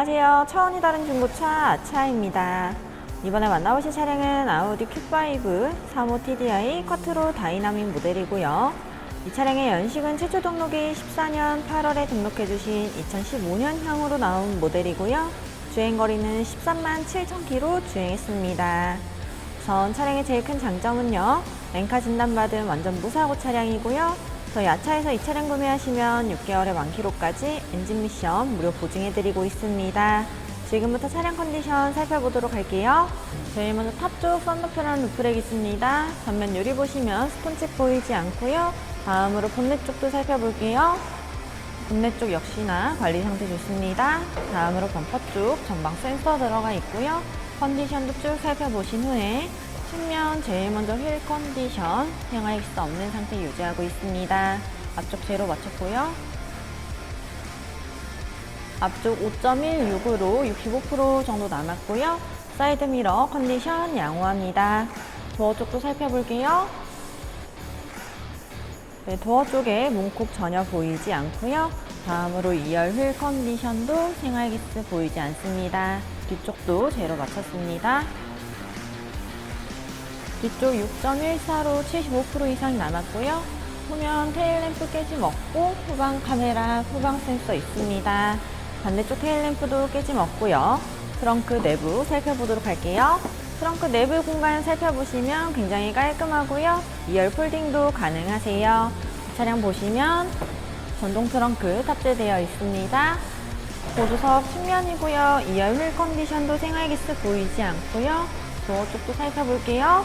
안녕하세요. 차원이 다른 중고차 아차입니다. 이번에 만나보실 차량은 아우디 Q5 35 TDI 쿼트로 다이나믹 모델이고요. 이 차량의 연식은 최초 등록이 14년 8월에 등록해주신 2015년형으로 나온 모델이고요. 주행거리는 13만 7천 킬로 주행했습니다. 전 차량의 제일 큰 장점은요. 렌카 진단받은 완전 무사고 차량이고요. 저희 아차에서 이 차량 구매하시면 6개월의 만기로까지 엔진 미션 무료 보증해드리고 있습니다. 지금부터 차량 컨디션 살펴보도록 할게요. 제일 먼저 탑쪽 썬루프라는 루프렉 있습니다. 전면 유리 보시면 스폰칩 보이지 않고요. 다음으로 본넷 쪽도 살펴볼게요. 본넷 쪽 역시나 관리 상태 좋습니다. 다음으로 범퍼 쪽 전방 센서 들어가 있고요. 컨디션도 쭉 살펴보신 후에 측면 제일 먼저 휠 컨디션 생활 수 없는 상태 유지하고 있습니다. 앞쪽 제로 맞췄고요. 앞쪽 5.16으로 65% 정도 남았고요. 사이드 미러 컨디션 양호합니다. 도어 쪽도 살펴볼게요. 네, 도어 쪽에 문콕 전혀 보이지 않고요. 다음으로 2열 휠 컨디션도 생활기스 보이지 않습니다. 뒤쪽도 제로 맞췄습니다. 뒤쪽 6.14로 75% 이상 남았고요. 후면 테일램프 깨짐 없고 후방 카메라, 후방 센서 있습니다. 반대쪽 테일램프도 깨짐 없고요. 트렁크 내부 살펴보도록 할게요. 트렁크 내부 공간 살펴보시면 굉장히 깔끔하고요. 2열 폴딩도 가능하세요. 차량 보시면 전동 트렁크 탑재되어 있습니다. 보조석 측면이고요. 2열 휠 컨디션도 생활기스 보이지 않고요. 도어 쪽도 살펴볼게요.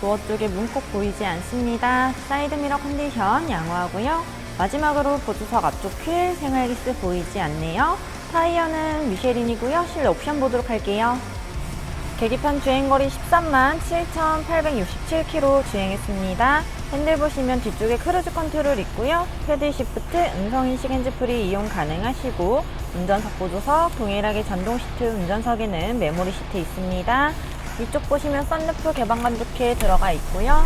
도어 쪽에 문콕 보이지 않습니다. 사이드 미러 컨디션 양호하고요. 마지막으로 보조석 앞쪽 휠 생활기스 보이지 않네요. 타이어는 미쉐린이고요. 실내 옵션 보도록 할게요. 계기판 주행거리 13만 7,867km 주행했습니다. 핸들 보시면 뒤쪽에 크루즈 컨트롤 있고요. 패드 시프트, 음성인식 핸즈프리 이용 가능하시고 운전석 보조석, 동일하게 전동 시트 운전석에는 메모리 시트 있습니다. 위쪽 보시면 썬루프 개방감 좋게 들어가 있고요.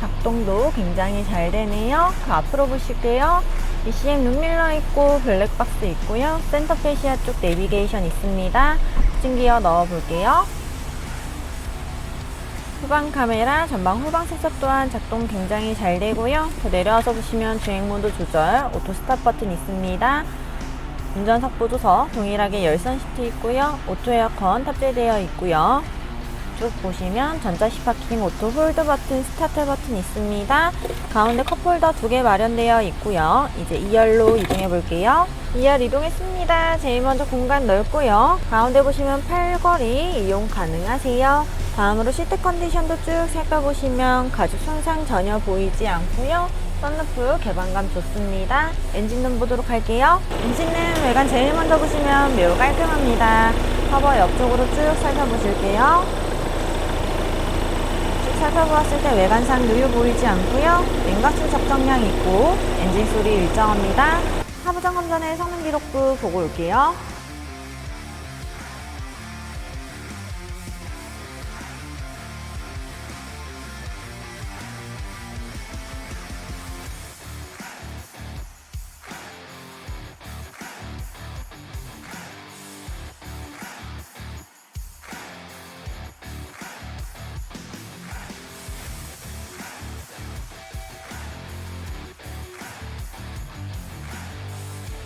작동도 굉장히 잘 되네요. 그 앞으로 보실게요. ECM 룸밀러 있고 블랙박스 있고요. 센터 페시아 쪽 내비게이션 있습니다. 진 기어 넣어 볼게요. 후방 카메라, 전방 후방 센서 또한 작동 굉장히 잘 되고요. 더 내려와서 보시면 주행 모드 조절, 오토 스탑 버튼 있습니다. 운전석 보 조석 동일하게 열선 시트 있고요. 오토 에어컨 탑재되어 있고요. 쭉 보시면 전자식 파킹 오토 홀드 버튼, 스타트 버튼 있습니다. 가운데 컵홀더 두 개 마련되어 있고요. 이제 2열로 이동해 볼게요. 2열 이동했습니다. 제일 먼저 공간 넓고요. 가운데 보시면 팔걸이 이용 가능하세요. 다음으로 시트 컨디션도 쭉 살펴보시면 가죽 손상 전혀 보이지 않고요. 썬루프 개방감 좋습니다. 엔진룸 보도록 할게요. 엔진룸 외관 제일 먼저 보시면 매우 깔끔합니다. 커버 옆쪽으로 쭉 살펴보실게요. 쭉 살펴보았을 때 외관상 누유 보이지 않고요. 냉각수 적정량 있고 엔진 소리 일정합니다. 하부 점검 전에 성능 기록부 보고 올게요.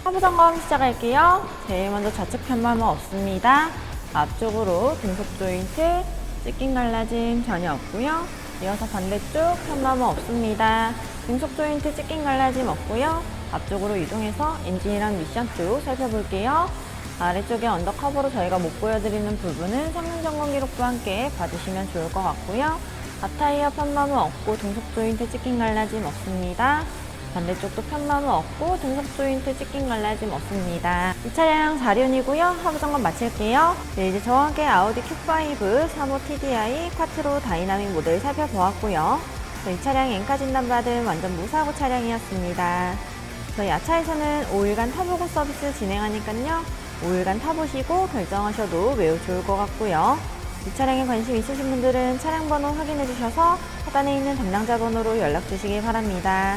하부 점검 시작할게요. 제일 먼저 좌측 편마모 없습니다. 앞쪽으로 등속 조인트, 찢긴 갈라짐 전혀 없고요. 이어서 반대쪽 편마모 없습니다. 등속 조인트 찢긴 갈라짐 없고요. 앞쪽으로 이동해서 엔진이랑 미션 쪽 살펴볼게요. 아래쪽에 언더커버로 저희가 못 보여드리는 부분은 성능 점검 기록과 함께 봐주시면 좋을 것 같고요. 앞타이어 편마모 없고 등속 조인트 찢긴 갈라짐 없습니다. 반대쪽도 편마모 없고 등속 조인트 찢긴 갈라짐 없습니다. 이 차량 4륜이고요. 하부 점검 마칠게요. 네, 이제 저와 함께 아우디 Q5 35 TDI 쿼트로 다이나믹 모델 살펴보았고요. 네, 이 차량 엔카 진단받은 완전 무사고 차량이었습니다. 저희 아차에서는 5일간 타보고 서비스 진행하니까요. 5일간 타보시고 결정하셔도 매우 좋을 것 같고요. 이 차량에 관심 있으신 분들은 차량 번호 확인해 주셔서 하단에 있는 담당자 번호로 연락 주시기 바랍니다.